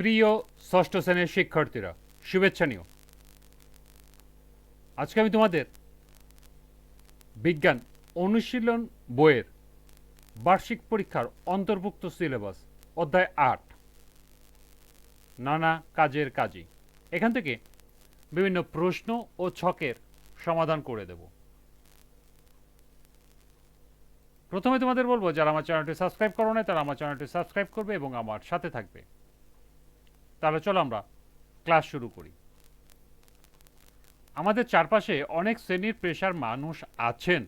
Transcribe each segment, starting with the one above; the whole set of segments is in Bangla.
প্রিয় ষষ্ঠ শ্রেণির শিক্ষার্থীরা, শুভেচ্ছা নিও। আজকে আমি তোমাদের বিজ্ঞান অনুশীলন বইয়ের বার্ষিক পরীক্ষার অন্তর্ভুক্ত সিলেবাস, অধ্যায় আট, নানা কাজের কাজই। এখান থেকে বিভিন্ন প্রশ্ন ও ছকের সমাধান করে দেব। প্রথমে তোমাদের বলব, যারা আমার চ্যানেলটি সাবস্ক্রাইব করো না তারা আমার চ্যানেলটি সাবস্ক্রাইব করবে এবং আমার সাথে থাকবে। তাহলে চলো আমরা ক্লাস শুরু করি। আমাদের চারপাশে অনেক শ্রেণির পেশার মানুষ আছেন,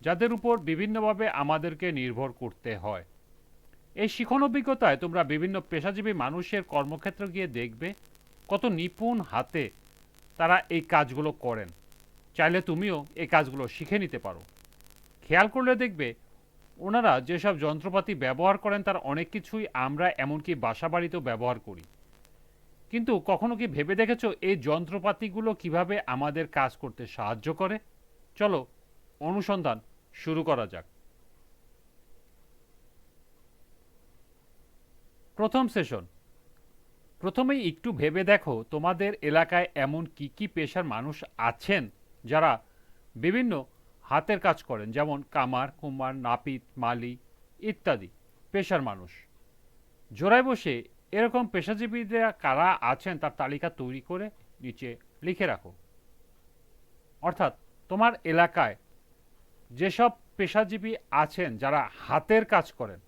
যাদের উপর বিভিন্নভাবে আমাদেরকে নির্ভর করতে হয়। এই শিখন অভিজ্ঞতায় তোমরা বিভিন্ন পেশাজীবী মানুষের কর্মক্ষেত্র গিয়ে দেখবে কত নিপুণ হাতে তারা এই কাজগুলো করেন। চাইলে তুমিও এই কাজগুলো শিখে নিতে পারো। খেয়াল করলে দেখবে ওনারা যেসব যন্ত্রপাতি ব্যবহার করেন তার অনেক কিছুই আমরা এমনকি বাসা বাড়িতেও ব্যবহার করি। কিন্তু কখনো কি ভেবে দেখেছ এই যন্ত্রপাতিগুলো কীভাবে আমাদের কাজ করতে সাহায্য করে? চলো, অনুসন্ধান শুরু করা যাক। প্রথম সেশন। প্রথমেই একটু ভেবে দেখো তোমাদের এলাকায় এমন কি কি পেশার মানুষ আছেন যারা বিভিন্ন হাতের কাজ করেন, যেমন কামার, কুমার, নাপিত, মালি ইত্যাদি পেশার মানুষ। জোড়ায় বসে এরকম পেশাজীবীরা কারা আছেন তার তালিকা তৈরি করে নিচে লিখে রাখো। অর্থাৎ তোমার এলাকায় যেসব পেশাজীবী আছেন যারা হাতের কাজ করেন,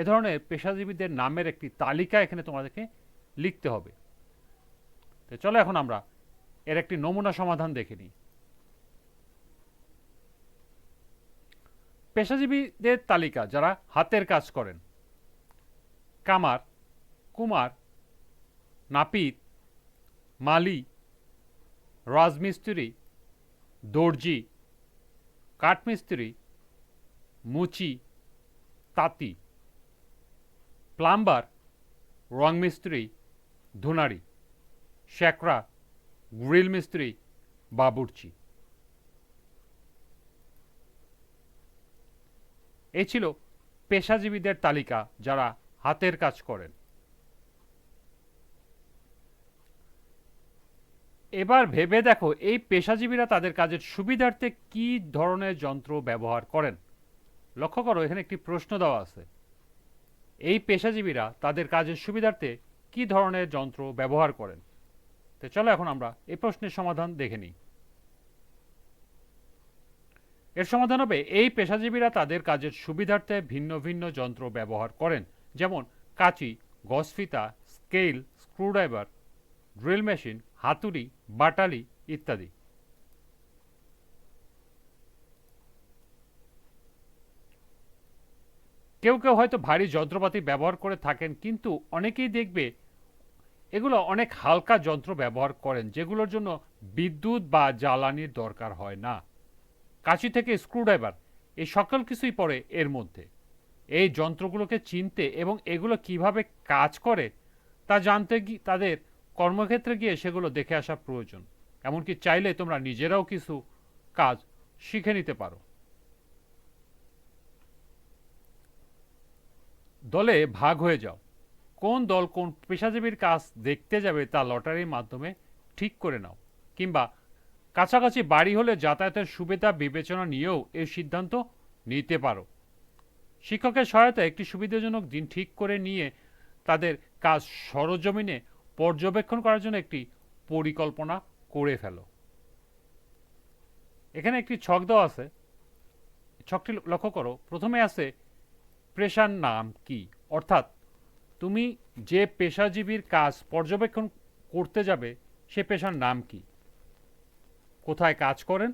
এ ধরনের পেশাজীবীদের নামের একটি তালিকা এখানে তোমাদেরকে লিখতে হবে। তো চলো এখন আমরা এর একটি নমুনা সমাধান দেখে নিই। পেশাজীবীদের তালিকা যারা হাতের কাজ করেন, কামার কুমার, নাপিত, মালি, রাজমিস্ত্রি, দর্জি, কাঠমিস্ত্রি, মুচি, তাঁতি, প্লাম্বার রং মিস্ত্রি ধুনারি শেকরা গ্রিল মিস্ত্রি বাবুর্চি। এ ছিল পেশাজীবীদের তালিকা যারা হাতের কাজ করেন। এবার ভেবে দেখো, এই পেশাজীবীরা তাদের কাজের সুবিধার্থে কি ধরনের যন্ত্র ব্যবহার করেন? লক্ষ্য করো, এখানে একটি প্রশ্ন দেওয়া আছে। এই পেশাজীবীরা তাদের কাজের সুবিধার্থে কি ধরনের যন্ত্র ব্যবহার করেন? তো চলো এখন আমরা এই প্রশ্নের সমাধান দেখে নিই। এর সমাধান হবে, এই পেশাজীবীরা তাদের কাজের সুবিধার্থে ভিন্ন ভিন্ন যন্ত্র ব্যবহার করেন। যেমন কাঁচি গসফিতা স্কেল, স্ক্রুড্রাইভার ড্রিল মেশিন, হাতুড়ি, বাটালি ইত্যাদি। কেউ কেউ হয়তো ভারী যন্ত্রপাতি ব্যবহার করে থাকেন, কিন্তু অনেকেই দেখবে এগুলো অনেক হালকা যন্ত্র ব্যবহার করেন, যেগুলোর জন্য বিদ্যুৎ বা জ্বালানির দরকার হয় না। কাঁচি থেকে স্ক্রুড্রাইভার, এই সকল কিছুই পড়ে এর মধ্যে। এই যন্ত্রগুলোকে চিনতে এবং এগুলো কীভাবে কাজ করে তা জানতে গিয়ে তাদের কর্মক্ষেত্রে গিয়ে সেগুলো দেখে আসা প্রয়োজন। এমনকি চাইলে তোমরা নিজেরাও কিছু কাজ শিখে নিতে পারো। দলে ভাগ হয়ে যাও। কোন দল কোন পেশাজীবীর কাজ দেখতে যাবে তা লটারির মাধ্যমে ঠিক করে নাও, কিংবা কাছাকাছি বাড়ি হলে যাতায়াতের সুবিধা বিবেচনা নিয়েও এই সিদ্ধান্ত নিতে পারো। শিক্ষকের সহায়তায় একটি সুবিধাজনক দিন ঠিক করে নিয়ে তাদের কাজ সরজমিনে পর্যবেক্ষণ করার জন্য একটি পরিকল্পনা করে ফেলো। এখানে একটি ছক দেওয়া আছে। ছকটি লক্ষ্য করো। প্রথমে আছে, পেশার নাম কি? অর্থাৎ, তুমি যে পেশাজীবীর কাজ পর্যবেক্ষণ করতে যাবে, সে পেশার নাম কি? কোথায় কাজ করেন?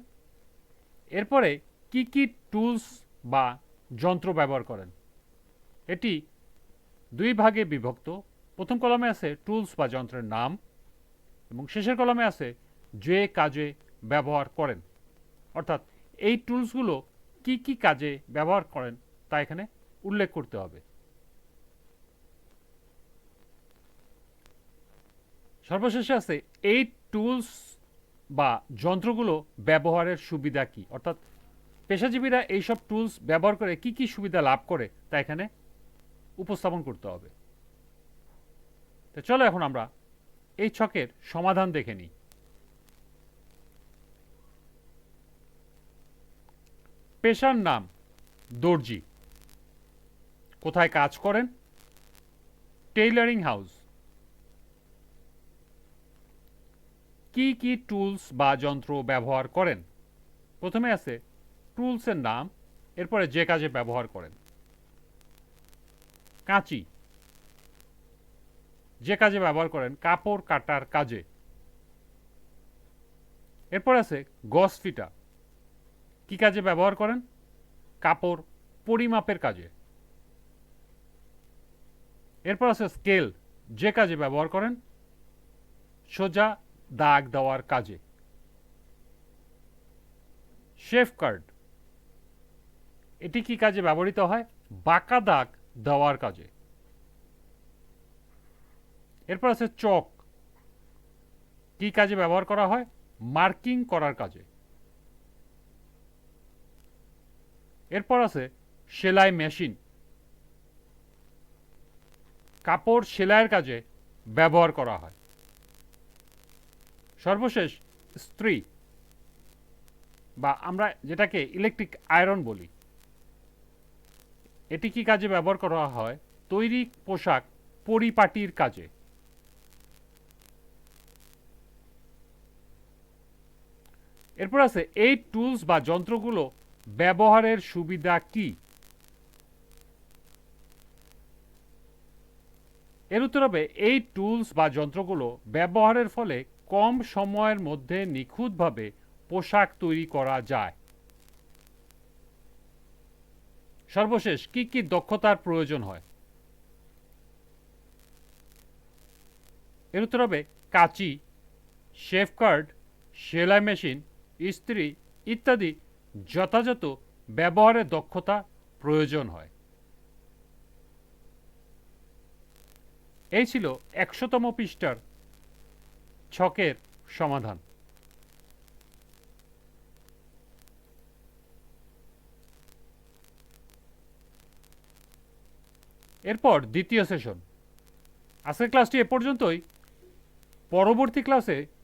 এরপরে, কি কি টুলস বা যন্ত্র ব্যবহার করেন? এটি দুই ভাগে বিভক্ত। প্রথম কলমে আছে টুলস বা যন্ত্রের নাম, এবং শেষের কলমে আছে যে কাজে ব্যবহার করেন। অর্থাৎ এই টুলসগুলো কি কি কাজে ব্যবহার করেন তা এখানে উল্লেখ করতে হবে। সর্বশেষে আছে এই টুলস বা যন্ত্রগুলো ব্যবহারের সুবিধা কি? অর্থাৎ পেশাজীবীরা এইসব টুলস ব্যবহার করে কি কি সুবিধা লাভ করে তা এখানে উপস্থাপন করতে হবে। তো চলো এখন আমরা এই ছকের সমাধান দেখে নিই। পেশার নাম দর্জি। কোথায় কাজ করেন? Tailoring house. কি কি টুলস বা যন্ত্র ব্যবহার করেন? প্রথমে আছে টুলসের নাম, এরপরে যে কাজে ব্যবহার করেন। কাঁচি। যে কাজে ব্যবহার করেন, কাপড় কাটার কাজে। এরপর আছে গস ফিটা। কি কাজে ব্যবহার করেন? কাপড় পরিমাপের কাজে। এরপর আছে স্কেল। যে কাজে ব্যবহার করেন, সোজা দাগ দেওয়ার কাজে। শেফ কার্ড। এটি কি কাজে ব্যবহৃত হয়? বাঁকা দাগ দেওয়ার কাজে। এরপর আছে চক কি কাজে ব্যবহার করা হয়? মার্কিং করার কাজে। এরপর আছে সেলাই মেশিন। কাপড় সেলাইয়ের কাজে ব্যবহার করা হয়। সর্বশেষ, স্ত্রী, বা আমরা যেটাকে ইলেকট্রিক আয়রন বলি। এটি কি কাজে ব্যবহার করা হয়? তৈরি পোশাক পরিপাটির কাজে। এরপর আছে, এই টুলস বা যন্ত্রগুলো ব্যবহারের সুবিধা কি? এর উত্তর হবে, এই টুলস বা যন্ত্রগুলো ব্যবহারের ফলে কম সময়ের মধ্যে নিখুঁতভাবে পোশাক তৈরি করা যায়। সর্বশেষ, কি কি দক্ষতার প্রয়োজন হয়? এর উত্তর হবে, কাঁচি শেফকার্ড সেলাই মেশিন ইস্ত্রি ইত্যাদি যথাযথ ব্যবহারের দক্ষতা প্রয়োজন হয়। এই ছিল একশোতম পৃষ্ঠার ছকের সমাধান। এরপর দ্বিতীয় সেশন। আজকের ক্লাসটি এ পর্যন্তই। পরবর্তী ক্লাসে